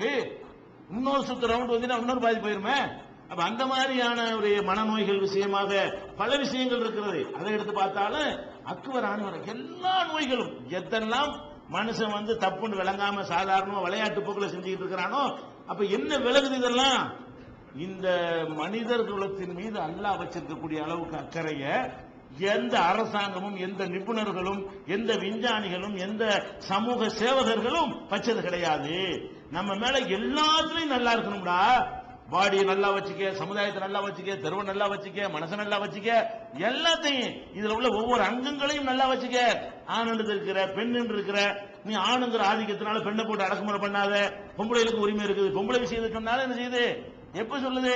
பிறகு இன்னொரு சுத்து ரவுண்ட் வந்து இன்னொரு பாதி போயிருமே. அப்ப அந்த மாதிரியான ஒரு மனநோய்கள் விஷயமாக பல விஷயங்கள் இருக்கிறது. அதை எடுத்து பார்த்தாலும் அக்குவர் ஆண்வர் எல்லா நோய்களும் எதெல்லாம் மனுஷன் வந்து தப்புன்னு விளங்காம சாதாரணமா விளையாட்டு போக்குல செஞ்சுக்கிட்டு இருக்கிறானோ அப்ப என்ன விலகுது இதெல்லாம்? இந்த மனிதர் குலத்தின் மீது அல்லாஹ் வச்சிருக்கக்கூடிய அளவுக்கு அக்கறைய எந்த அரசாங்கமும் எந்த நிபுணர்களும் எந்த விஞ்ஞானிகளும் எந்த சமூக சேவகர்களும் வச்சது கிடையாது. நம்ம மேல எல்லாத்துலயும் நல்லா இருக்கணும்டா. பாடியை நல்லா வச்சுக்க சமுதாயத்தை நல்லா வச்சுக்க தெருவை நல்லா வச்சுக்க மனசை நல்லா வச்சுக்க எல்லாத்தையும் இதுல உள்ள ஒவ்வொரு அங்கங்களையும் நல்லா வச்சுக்க. ஆண் இருக்கிற பெண் இருக்கிற நீ ஆணுங்கிற ஆதிக்கத்தினால பெண்ணை போட்டு அடக்குமுறை பண்ணாத. பொம்பளைகளுக்கு உரிமை இருக்குது. பொம்பளை விஷயத்துக்குனால என்ன செய்யுது? எப்ப சொல்லுது?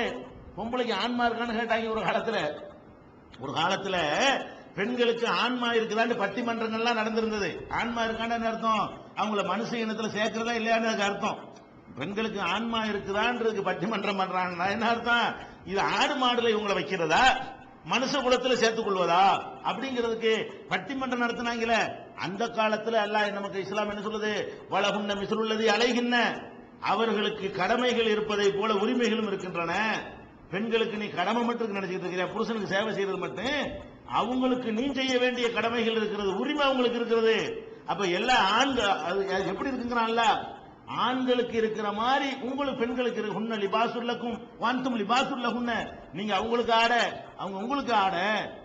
பொம்பளைக்கு ஆன்மா இருக்கான்னு கேட்டாங்க ஒரு காலத்துல. ஒரு காலத்துல பெண்களுக்கு ஆன்மா இருக்குதான்னு பட்டிமன்றங்கள்லாம் நடந்திருந்தது. ஆன்மா இருக்கான்னு என்ன அர்த்தம்? அவங்கள மனுஷ இனத்துல சேர்க்கிறதா இல்லையான்னு அர்த்தம். பெண்களுக்கு ஆன்மா இருக்குதான்றதுக்கு பட்டிமன்றம் பண்றாங்கன்னா என்ன அர்த்தம்? இது ஆடு மாடுல இவங்களை வைக்கிறதா? மனுஷ குலத்துல சேர்த்துக் கொள்வதா? அப்படிங்கிறதுக்கு பட்டிமன்றம் நடத்தினாங்களே. அந்த காலத்துல அல்லாஹ் நமக்கு இஸ்லாம் என்ன சொல்லுது? வளகுன்ன மிசுலுள்ளது அலைகின்ன அவர்களுக்கு கடமைகள் இருப்பதை போல உரிமைகளும் இருக்கின்றன. பெண்களுக்கு நீ கடமை மட்டும் நினைச்சிட்டு இருக்கிற புருஷனுக்கு சேவை செய்யறது மட்டும் அவங்களுக்கு நீ செய்ய வேண்டிய கடமைகள் இருக்கிறது உரிமை அவங்களுக்கு இருக்கிறது. அப்ப எல்லா ஆண்கள் அது எப்படி இருக்குங்கிறான்ல? ஆண்களுக்கு இருக்கிற மாதிரி உங்களுக்கு பெண்களுக்கு இருக்கு உன்ன லிபாசுல்லக்கும் வாந்தும் லிபாசுல்லகுன்ன நீங்க அவங்களுக்கு ஆட அவங்க உங்களுக்கு ஆட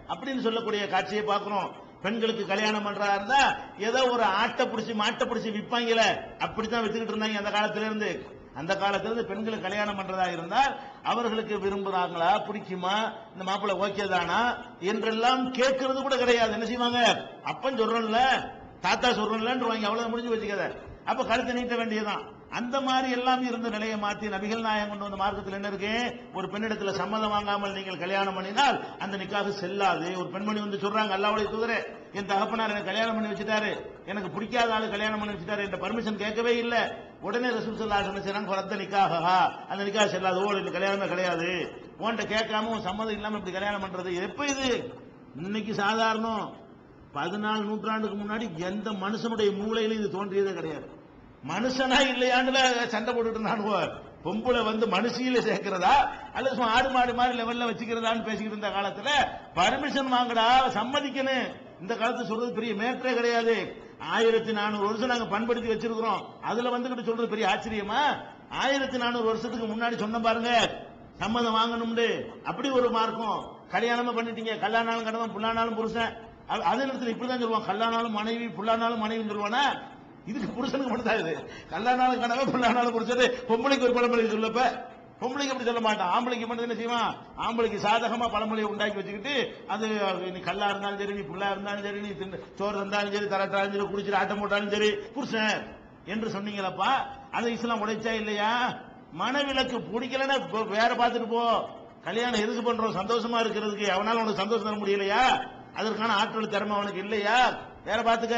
அப்படின்னு சொல்லக்கூடிய காட்சியை பார்க்கிறோம். பெண்களுக்கு கல்யாணம் பண்றா இருந்தா ஏதோ ஒரு ஆட்டை பிடிச்சி மாட்டை பிடிச்சி விற்பாங்கல அப்படித்தான் வித்துக்கிட்டு இருந்தாங்க அந்த காலத்துல இருந்து அந்த காலத்திலிருந்து பெண்களுக்கு கல்யாணம் பண்றதா இருந்தால் அவர்களுக்கு விரும்புறாங்களா? பிடிக்குமா? இந்த மாப்பிள்ளை ஓகே தானா? என்றெல்லாம் கேட்கறது கூட கிடையாது. என்ன செய்வாங்க? அப்பன் சொல்றோம்ல தாத்தா சொல்றோம்லன்றவாங்க அவ்வளவு முடிஞ்சு வச்சுக்கத அப்ப கழுத்தை நீட்ட வேண்டியதுதான். அந்த மாதிரி எல்லாம் இருந்த நிலையை மாத்தி நபிகள் நாயகம் கொண்டு வந்த மார்க்கத்தில் என்ன இருக்கு? ஒரு பெண்ணிடத்துல சம்மதம் வாங்காமல் நீங்கள் கல்யாணம் பண்ணினால் அந்த நிக்காக செல்லாது. ஒரு பெண்மணி வந்து சொல்றாங்க அல்லாவுடைய தூதரே என் தகப்பனார் எனக்கு கல்யாணம் பண்ணி வச்சுட்டாரு. எனக்கு பிடிக்காத ஆளு கல்யாணம் பண்ணி வச்சுட்டாரு. என்ற பர்மிஷன் கேட்கவே இல்லை. உடனே ரசூல் சல்லா என்ன செய்றாங்க ரத்த நிக்காகா அந்த நிக்காக செல்லாது ஓ இது கல்யாணமே கிடையாது. உன்கிட்ட கேட்காம உன் சம்மதம் இல்லாமல் இப்படி கல்யாணம் பண்றது எப்ப இது? இன்னைக்கு சாதாரணம். பதினாலு நூற்றாண்டுக்கு முன்னாடி எந்த மனுஷனுடைய மூளையிலும் இது தோன்றியதே கிடையாது. மனுஷனா இல்லையாண்டுல சண்டை போட்டுட்டு இருந்தானுவோ? பொம்பளை வந்து மனுஷியில சேர்க்கிறதா? அல்லது சும்மா ஆடு மாடு மாதிரி லெவல்ல வச்சுக்கிறதான்னு பேசிக்கிட்டு இருந்த காலத்துல பர்மிஷன் வாங்கடா சம்மதிக்கணும். இந்த காலத்து சொல்றது பெரிய மேற்றே கிடையாது. ஆயிரத்தி நானூறு வருஷம் நாங்க பண்படுத்தி வச்சிருக்கிறோம். அதுல வந்துகிட்டு சொல்றது பெரிய ஆச்சரியமா? ஆயிரத்தி நானூறு வருஷத்துக்கு முன்னாடி சொன்ன பாருங்க சம்மதம் வாங்கணும்னு. அப்படி ஒரு மார்க்கம். கல்யாணமா பண்ணிட்டீங்க கல்யாணாலும் கடமை புல்லானாலும் புருஷன். அது- அதே நேரத்தில் இப்படிதான் சொல்லுவான் கல்யாணாலும் மனைவி புல்லானாலும் மனைவின்னு சொல்லுவானா? இதுக்கு புருஷனுக்கு மட்டும் தான் இது. கல்யாணாலும் கனவே புல்லானாலும் புருஷன். பொம்பளைக்கு ஒரு பழமொழி சொல்லப்ப பொம்பளைக்கு அப்படி சொல்ல மாட்டான். ஆம்பளைக்கு மட்டும் என்ன செய்வான். ஆம்பளைக்கு சாதகமா பழமொழியை உண்டாக்கி வச்சுக்கிட்டு அது நீ கல்லா இருந்தாலும் சரி நீ புள்ளா இருந்தாலும் சரி நீ சோறு இருந்தாலும் சரி தரட்டாலும் சரி குடிச்சிட்டு ஆட்டம் போட்டாலும் சரி புருஷன் என்று சொன்னீங்களப்பா? அதை இஸ்லாம் உடைச்சா இல்லையா? மனவிலக்கு பிடிக்கலன்னா வேற பார்த்துட்டு போ. கல்யாணம் எதுக்கு பண்றோம்? சந்தோஷமா இருக்கிறதுக்கு அவனால உனக்கு சந்தோஷம் தர முடியலையா? அதற்கான ஆற்றல் திறமை அவனுக்கு இல்லையா? வேற பாத்துக்க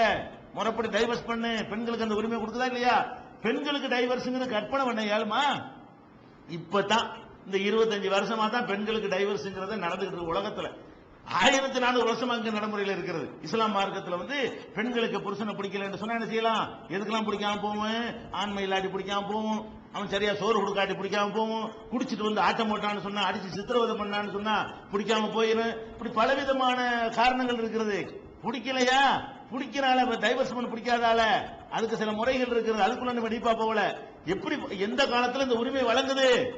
முறைப்படி டைவர்ஸ் பண்ணு. பெண்களுக்கு அந்த உரிமை கொடுக்குதா இல்லையா? பெண்களுக்கு டைவர்ஸ்ங்கிறது கற்பனை பண்ண ஏழுமா இப்பதான் இந்த இருபத்தஞ்சு வருஷமா தான் பெண்களுக்கு டைவர்ஸ்ங்கிறத நடந்துகிட்டு உலகத்துல. ஆயிரத்தி நானூறு வருஷமா இங்க நடைமுறையில் இருக்கிறது. இஸ்லாம் மார்க்கத்துல வந்து பெண்களுக்கு புருஷனை பிடிக்கலன்னு சொன்னா என்ன செய்யலாம்? எதுக்கெல்லாம் பிடிக்காம போவோம்? ஆண்மை இல்லாட்டி பிடிக்காம போவோம்? அவன் சரியா சோறு கொடுக்காட்டி பிடிக்காம போவோம்? குடிச்சிட்டு வந்து ஆட்டம் போட்டான்னு சொன்னா அடிச்சு சித்திரவதை பண்ணான்னு சொன்னா பிடிக்காம போயிடும் இப்படி பலவிதமான காரணங்கள் இருக்கிறது. பிடிக்கலையா? பிடிக்கிறாள? டைவர்ஸ் பண்ண பிடிக்காதால அதுக்கு சில முறைகள் இருக்கிறது. அதுக்குள்ள நம்ம டீப்பா போகல. எப்படி எந்த காலத்துல இந்த உரிமை வழங்குது?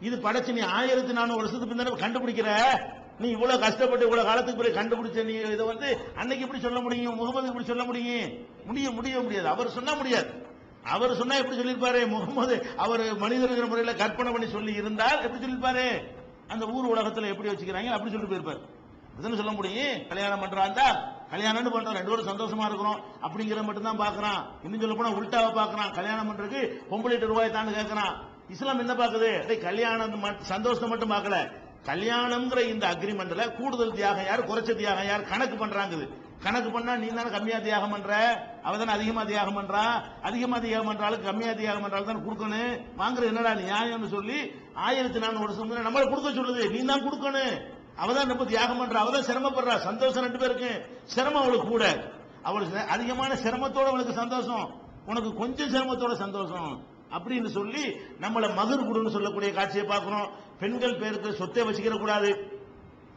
இது படைச்சு நீ ஆயிரத்தி நானூறு வருஷத்துக்கு பின்னாடி கண்டுபிடிக்கிற? நீ இவ்வளவு கஷ்டப்பட்டு இவ்வளவு காலத்துக்கு பிறகு கண்டுபிடிச்ச நீ இதை வந்து அன்னைக்கு எப்படி சொல்ல முடியும்? முகமது இப்படி சொல்ல முடியும்? முடிய முடிய முடியாது. அவர் சொன்னா முடியாது. அவர் சொன்னா எப்படி சொல்லியிருப்பாரு? முகமது அவர் மனிதர்கள் முறையில் கற்பனை பண்ணி சொல்லி இருந்தால் எப்படி சொல்லியிருப்பாரு? அந்த ஊர் உலகத்துல எப்படி வச்சுக்கிறாங்க? அப்படி சொல்லிட்டு போயிருப்பாரு. இதுன்னு சொல்ல முடியும்? கல்யாணம் பண்றாங்க கல்யாணம்னு பண்றோம் ரெண்டு பேரும் சந்தோஷமா இருக்கிறோம். அப்படிங்கிற மட்டும் தான் பாக்குறான் இன்னும் சொல்ல போனா உல்டாவை பாக்குறான் கல்யாணம் பண்றதுக்கு பொம்பளை ரூபாய் தான் கேட்கறான் இஸ்லாம் என்ன பாக்குது டேய், கல்யாணம் மட்டும் சந்தோஷத்தை மட்டும் பார்க்கல. கல்யாணம்ங்கிற இந்த அக்ரிமெண்ட்ல கூடுதல் தியாகம் யார் குறைச்ச தியாகம் யார்? கணக்கு பண்றாங்க கணக்கு பண்ணா நீ தானே கம்மியா தியாகம் பண்ற? அவ தானே அதிகமா தியாகம் பண்றா? அதிகமா தியாகம் பண்றாலும் கம்மியா தியாகம் பண்றாலும் தான் கொடுக்கணும். வாங்குறது என்னடா நியாயம்னு சொல்லி ஆயிரத்தி நானூறு வருஷம் முன்னாடி கொடுக்க சொல்லுது. நீ தான் கொடுக்கணும். அவதான் ரொம்ப தியாகம் பண்றா? அவதான் சிரமப்படுறா. சந்தோஷம் ரெண்டு பேருக்கு சிரமம் அவளுக்கு கூட. அவளுக்கு அதிகமான சிரமத்தோட அவளுக்கு சந்தோஷம். உனக்கு கொஞ்சம் சிரமத்தோட சந்தோஷம். அப்படின்னு சொல்லி நம்மள மகர் குடுன்னு சொல்லக்கூடிய காட்சியை பார்க்கிறோம். பெண்கள் பேருக்கு சொத்தை வச்சுக்கிற கூடாது.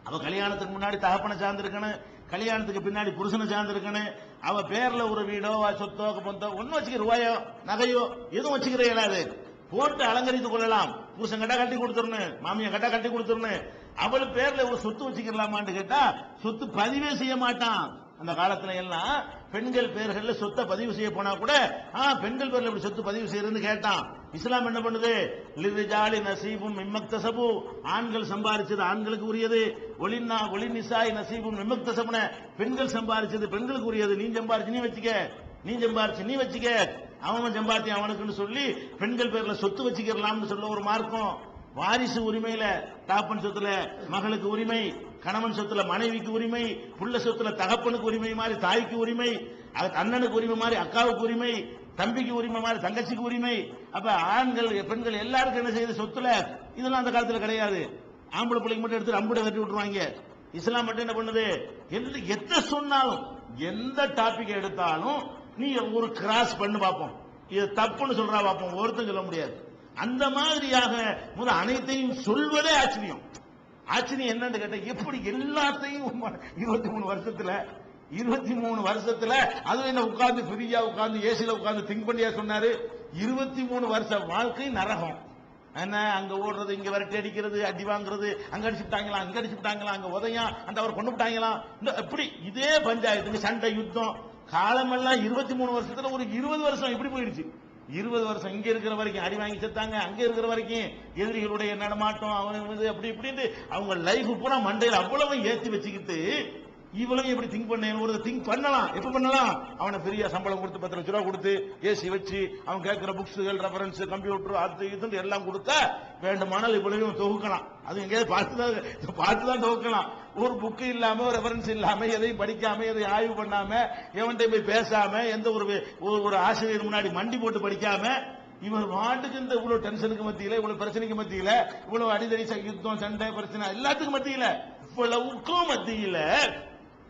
அவ கல்யாணத்துக்கு முன்னாடி தகப்பனை சார்ந்திருக்கணும். கல்யாணத்துக்கு பின்னாடி புருஷனை சார்ந்திருக்கணும். அவ பேர்ல ஒரு வீடோ சொத்தோ பொந்தோ ஒன்னும் வச்சுக்கிற ரூபாயோ நகையோ எதுவும் வச்சுக்கிற இயலாது. போட்டு அலங்கரித்துக் கொள்ளலாம். புருஷன் கட்டா கட்டி கொடுத்துருன்னு மாமியை கட்டா கட்டி கொடுத்துருன்னு அவள் பேர்ல ஒரு சொத்து வச்சுக்கலாமான்னு கேட்டா சொத்து பதிவே செய்ய மாட்டான். அந்த காலத்துல எல்லாம் பெண்கள் பேர்கள்ல சொத்தை பதிவு செய்ய போனா கூட ஆ பெண்கள் பேர்ல இப்படி சொத்து பதிவு செய்யறதுன்னு கேட்டான். இஸ்லாம் என்ன பண்ணுது? லிரிஜாலி நசீபும் மிம்மக்தசபு. ஆண்கள் சம்பாரிச்சது ஆண்களுக்கு உரியது. ஒளின்னா ஒளி நிசாய் நசீபும் மிம்மக்தசபுன. பெண்கள் சம்பாரிச்சது பெண்களுக்கு உரியது. நீ சம்பாரிச்சு நீ வச்சுக்க. நீ சம்பாரிச்சு நீ வச்சுக்க. அவன் சம்பாத்தி அவனுக்குன்னு சொல்லி பெண்கள் பேர்ல சொத்து வச்சுக்கலாம்னு சொல்ல ஒரு மார்க்கம். வாரிசு உரிமையில தாப்பன் சொத்துல மகளுக்கு உரிமை கணவன் சொத்துல மனைவிக்கு உரிமை புள்ள சொத்துல தகப்பனுக்கு உரிமை மாதிரி தாய்க்கு உரிமை அது அண்ணனுக்கு உரிமை மாதிரி அக்காவுக்கு உரிமை தம்பிக்கு உரிமை மாதிரி தங்கச்சிக்கு உரிமை. அப்ப ஆண்கள் பெண்கள் எல்லாருக்கும் என்ன செய்யுது? சொத்துல இதெல்லாம் அந்த காலத்துல கிடையாது. ஆம்பளை பிள்ளைங்க மட்டும் எடுத்து அம்புட கட்டி விட்டுருவாங்க. இஸ்லாம் மட்டும் என்ன பண்ணுது? எந்த எத்த சொன்னாலும் எந்த டாபிக் எடுத்தாலும் நீ ஒரு கிராஸ் பண்ணு பார்ப்போம். இது தப்புன்னு சொல்றா பார்ப்போம். ஒருத்தன் சொல்ல முடியாது. அந்த மாதிரியாக முத அனைத்தையும் சொல்வதே ஆச்சரியம். ஆச்சரியம் என்னன்னு கேட்டா எப்படி எல்லாத்தையும் இருபத்தி மூணு வருஷத்துல இருபத்தி மூணு வருஷத்துல அது என்ன உட்கார்ந்து ஃப்ரீயா உட்கார்ந்து ஏசில உட்கார்ந்து திங்க் பண்ணியா சொன்னாரு? இருபத்தி மூணு வருஷ வாழ்க்கை நரகம். என்ன அங்க ஓடுறது இங்க விரட்டி அடிக்கிறது அடி வாங்குறது அங்க அடிச்சுட்டாங்களா அங்க அடிச்சுட்டாங்களா அங்க உதயம் அந்த அவர் கொண்டு விட்டாங்களா? இந்த எப்படி இதே பஞ்சாயத்துக்கு சண்டை யுத்தம் காலமெல்லாம் இருபத்தி மூணு வருஷத்துல ஒரு இருபது வருஷம் இப்படி போயிடுச்சு? இருபது வருஷம் இங்க இருக்கிற வரைக்கும் அடி வாங்கி செத்தாங்க அங்க இருக்கிற வரைக்கும் எதிரிகளுடைய நடமாட்டம் அவங்க அப்படி இப்படின்னு அவங்க லைஃப் பூரா மண்டையில் அவ்வளவு ஏற்றி வச்சுக்கிட்டு இவ்வளவு எப்படி திங்க் பண்ண ஒரு திங்க் பண்ணலாம். எப்ப பண்ணலாம்? அவனை பெரிய சம்பளம் கொடுத்து பத்து லட்ச ரூபா கொடுத்து ஏசி வச்சு அவன் கேட்கிற புக்ஸுகள் ரெஃபரன்ஸ் கம்ப்யூட்டர் அது இதுன்னு எல்லாம் கொடுத்தா வேண்டுமானால் இவ்வளவு தொகுக்கலாம். அது எங்கேயாவது பார்த்து தான் பார்த்து தான் தொகுக்கலாம். ஒரு புக்கு இல்லாம ரெஃபரன்ஸ் இல்லாம எதையும் படிக்காம எதையும் ஆய்வு பண்ணாம எவன்கிட்ட போய் பேசாம எந்த ஒரு ஒரு- ஒரு ஆசிரியர் முன்னாடி மண்டி போட்டு படிக்காம இவர் வாட்டுக்கு இந்த இவ்வளவு டென்ஷனுக்கு மத்தியில இவ்வளவு பிரச்சனைக்கு மத்தியில இவ்வளவு அடிதடி யுத்தம் சண்டை பிரச்சனை எல்லாத்துக்கும் மத்தியில இவ்வளவுக்கும் மத்தியில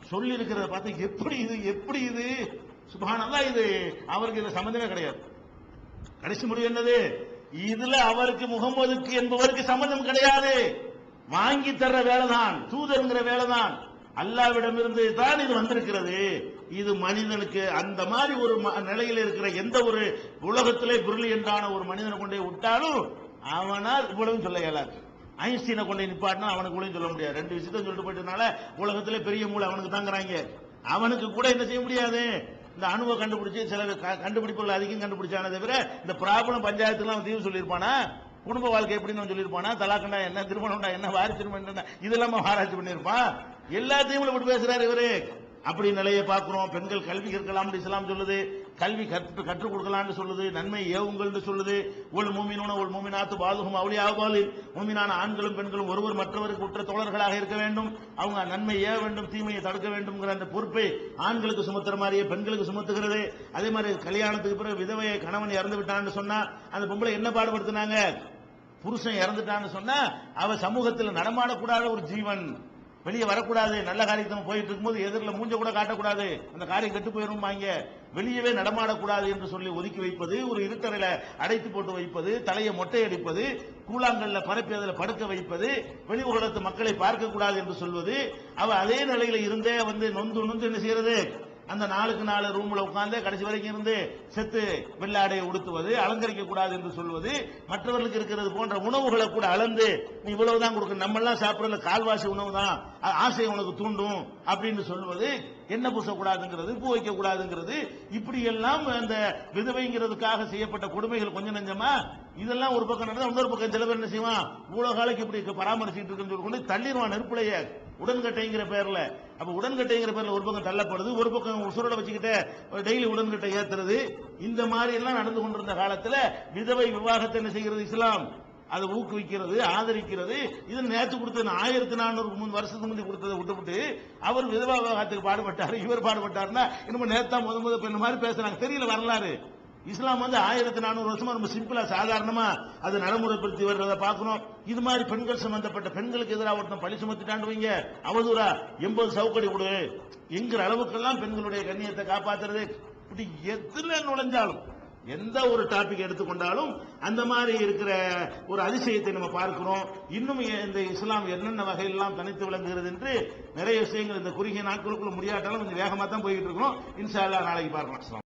சொல்லி இருக்கிறத பார்த்து எப்படி இது எப்படி இது? சுபானல்லா இது. அவருக்கு இது சம்பந்தமே கிடையாது. கடைசி முடிவு என்னது? இதுல அவருக்கு முகமதுக்கு என்பவருக்கு சம்பந்தம் கிடையாது. வாங்கி தர்ற வேலைதான் தூதருங்கிற வேலைதான். அல்லாவிடமிருந்து தான் இது வந்திருக்கிறது. இது மனிதனுக்கு அந்த மாதிரி ஒரு ம- நிலையில் இருக்கிற எந்த ஒரு உலகத்திலே பிரில்லியண்டான ஒரு மனிதனை கொண்டே விட்டாலும் அவனால் இவ்வளவு சொல்ல இயலாது. ஐன்ஸ்டீனை கொண்டு நிப்பாட்டினா அவனுக்கு சொல்ல முடியாது. ரெண்டு விஷயத்தையும் சொல்லிட்டு போயிட்டனால உலகத்திலே பெரிய மூளை அவனுக்கு தாங்குறாங்க. அவனுக்கு கூட என்ன செய்ய முடியாது? இந்த அணுவை கண்டுபிடிச்சு சில க- கண்டுபிடிப்புகள் அதிகம் கண்டுபிடிச்சானே தவிர இந்த ப்ராப்ளம் பஞ்சாயத்துலாம் தீர்வு சொல்லியிருப்பானா? குடும்ப வாழ்க்கை எப்படின்னு அவன் சொல்லியிருப்பானா? தலாக்கண்டா என்ன திருமணம்டா என்ன வாரி திருமணம் என்ன இதெல்லாம் ஆராய்ச்சி பண்ணியிருப்பான். எல்லாத்தையும் இப்படி பேசுறாரு இவரு. அப்படி நிலையை பார்க்கிறோம். பெண்கள் கல்வி கற்கலாம் இஸ்லாம் சொல்லுது. கல்வி கற்று கற்றுக் கொடுக்கலாம்னு சொல்லுது. நன்மை ஏவுங்கள்னு சொல்லுது. ஒரு மூமினோன ஒரு மூமினாத்து பாதுகும் அவளியாவாலில் மூமினான ஆண்களும் பெண்களும் ஒருவர் மற்றவருக்கு உற்ற தோழர்களாக இருக்க வேண்டும். அவங்க நன்மை ஏவ வேண்டும் தீமையை தடுக்க வேண்டும்ங்கிற அந்த பொறுப்பை ஆண்களுக்கு சுமத்துற மாதிரியே பெண்களுக்கு சுமத்துகிறது. அதே மாதிரி கல்யாணத்துக்கு பிறகு விதவையை கணவன் இறந்து விட்டான்னு சொன்னா அந்த பொம்பளை என்ன பாடுபடுத்தினாங்க? புருஷன் இறந்துட்டான்னு சொன்னா அவ சமூகத்தில் நடமாடக்கூடாத ஒரு ஜீவன். வெளியே வரக்கூடாது. நல்ல காரியத்தை போயிட்டு இருக்கும்போது எதிரில் மூஞ்ச கூட காட்டக்கூடாது. அந்த காரியம் கெட்டு போயிரும்பாங்க வெளியவே நடமாடக்கூடாது என்று சொல்லி ஒதுக்கி வைப்பது ஒரு இருட்டறையில அடைத்து போட்டு வைப்பது தலையை மொட்டை அடிப்பது கூழாங்கல்ல பரப்பி அதில் படுக்க வைப்பது வெளி உலகத்து மக்களை பார்க்கக்கூடாது என்று சொல்வது அவ அதே நிலையில இருந்தே வந்து நொந்து நொந்து என்ன செய்யறது? அந்த நாளுக்கு நாலு ரூம்ல உட்கார்ந்து கடைசி வரைக்கும் இருந்து செத்து வெள்ளாடையை உடுத்துவது அலங்கரிக்க கூடாது என்று சொல்வது மற்றவர்களுக்கு இருக்கிறது போன்ற உணவுகளை கூட அளந்து நீ இவ்வளவுதான் கொடுக்க நம்ம எல்லாம் சாப்பிடல கால்வாசி உணவு தான் ஆசையை ஆசை உனக்கு தூண்டும் அப்படின்னு சொல்வது என்ன பூசக்கூடாதுங்கிறது பூ வைக்கக்கூடாதுங்கிறது இப்படி எல்லாம் அந்த விதவைங்கிறதுக்காக செய்யப்பட்ட கொடுமைகள் கொஞ்சம் நெஞ்சமா? இதெல்லாம் ஒரு பக்கம் நடந்தா இன்னொரு பக்கம் சில பேர் என்ன செய்வான் இவ்வளவு காலைக்கு இப்படி பராமரிச்சுட்டு இருக்குன்னு சொல்லி கொண்டு தள்ளிடுவான் நெருப்புலையே உடன்கட்டைங்கிற பேர்ல. அப்ப உடன்கட்டைங்கிற பேர்ல ஒரு பக்கம் தள்ளப்படுது ஒரு பக்கம் உசுரோட வச்சுக்கிட்ட டெய்லி உடன்கட்டை ஏத்துறது. இந்த மாதிரி எல்லாம் நடந்து கொண்டிருந்த காலத்துல விதவை விவாகத்தை என்ன செய்கிறது இஸ்லாம்? அதை ஊக்குவிக்கிறது ஆதரிக்கிறது. இது நேற்று கொடுத்த ஆயிரத்தி நானூறு மூணு வருஷத்துக்கு முந்தைய கொடுத்ததை விட்டுவிட்டு அவர் விதவா விவகாரத்துக்கு பாடுபட்டாரு இவர் பாடுபட்டார்னா இன்னும் நேத்தா முத முத பெண்ணு மாதிரி பேசுறாங்க. தெரியல வரலாறு. இஸ்லாம் வந்து ஆயிரத்தி நானூறு வருஷமா ரொம்ப சிம்பிளா சாதாரணமா அது நடைமுறைப்படுத்தி வர்றத பார்க்கணும். இது மாதிரி பெண்கள் சம்பந்தப்பட்ட பெண்களுக்கு எதிராக ஒருத்தன் பழி சுமத்திட்டாண்டுவீங்க அவதூறா எண்பது சவுக்கடி கொடு. என்கிற அளவுக்கெல்லாம் பெண்களுடைய கண்ணியத்தை காப்பாத்துறது. இப்படி எதுல நுழைஞ்சாலும் எந்த ஒரு டாபிக் எடுத்துக்கொண்டாலும் அந்த மாதிரி இருக்கிற ஒரு அதிசயத்தை நம்ம பார்க்கிறோம். இன்னும் இந்த இஸ்லாம் என்னென்ன வகையெல்லாம் தனித்து விளங்குகிறது என்று நிறைய விஷயங்கள் இந்த குறுகிய நாட்களுக்குள்ள முடியாட்டாலும் கொஞ்சம் வேகமாக தான் போய்கிட்டு இருக்கிறோம். இன்ஷா நாளைக்கு பார்க்கலாம்.